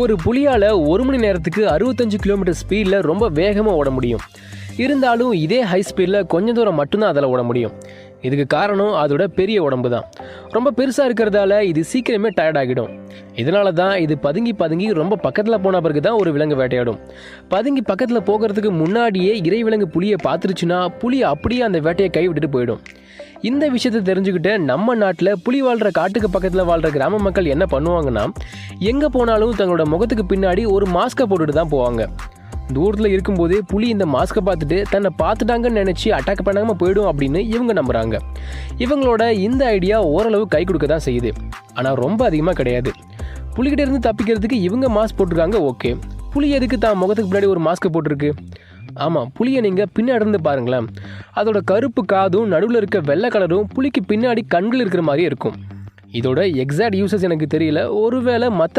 ஒரு புலியால் ஒரு மணி நேரத்துக்கு அறுபத்தஞ்சு கிலோமீட்டர் ஸ்பீடில் ரொம்ப வேகமாக ஓட முடியும். இருந்தாலும் இதே ஹை ஸ்பீடில் கொஞ்சம் தூரம் மட்டும்தான் அதில் ஓட முடியும். இதுக்கு காரணம் அதோட பெரிய உடம்பு தான் ரொம்ப பெருசாக இருக்கிறதால இது சீக்கிரமே டயர்ட் ஆகிடும். இதனால தான் இது பதுங்கி பதுங்கி ரொம்ப பக்கத்தில் போன பிறகு தான் ஒரு விலங்கு வேட்டையாடும். பதுங்கி பக்கத்தில் போகிறதுக்கு முன்னாடியே இறை விலங்கு புலியை பார்த்துருச்சுன்னா புலி அப்படியே அந்த வேட்டையை கைவிட்டுட்டு போயிடும். இந்த விஷயத்தை தெரிஞ்சுக்கிட்டு நம்ம நாட்டில் புலி வாழ்கிற காட்டுக்கு பக்கத்தில் வாழ்கிற கிராம மக்கள் என்ன பண்ணுவாங்கன்னா எங்கே போனாலும் தங்களோட முகத்துக்கு பின்னாடி ஒரு மாஸ்கை போட்டுட்டு தான் போவாங்க. தூரத்தில் இருக்கும்போதே புலி இந்த மாஸ்கை பார்த்துட்டு தன்னை பார்த்துட்டாங்கன்னு நினச்சி அட்டாக் பண்ணாமல் போயிடும் அப்படின்னு இவங்க நம்புகிறாங்க இவங்களோட இந்த ஐடியா ஓரளவு கை கொடுக்க தான் செய்யுது. ஆனால் ரொம்ப அதிகமாக கிடையாது. புலிகிட்ட இருந்து தப்பிக்கிறதுக்கு இவங்க மாஸ்க் போட்டிருக்காங்க ஓகே புலி எதுக்கு தான் முகத்துக்கு பின்னாடி ஒரு மாஸ்க் போட்டிருக்கு? ஆமாம் புளியை நீங்கள் பின்னாடி இருந்து பாருங்களேன். அதோட கருப்பு காதும் நடுவில் இருக்க வெள்ளை கலரும் புலிக்கு பின்னாடி கண்கள் இருக்கிற மாதிரி இருக்கும். இதோட எக்ஸாக்ட் யூசஸ் எனக்கு தெரியல. ஒருவேளை மற்ற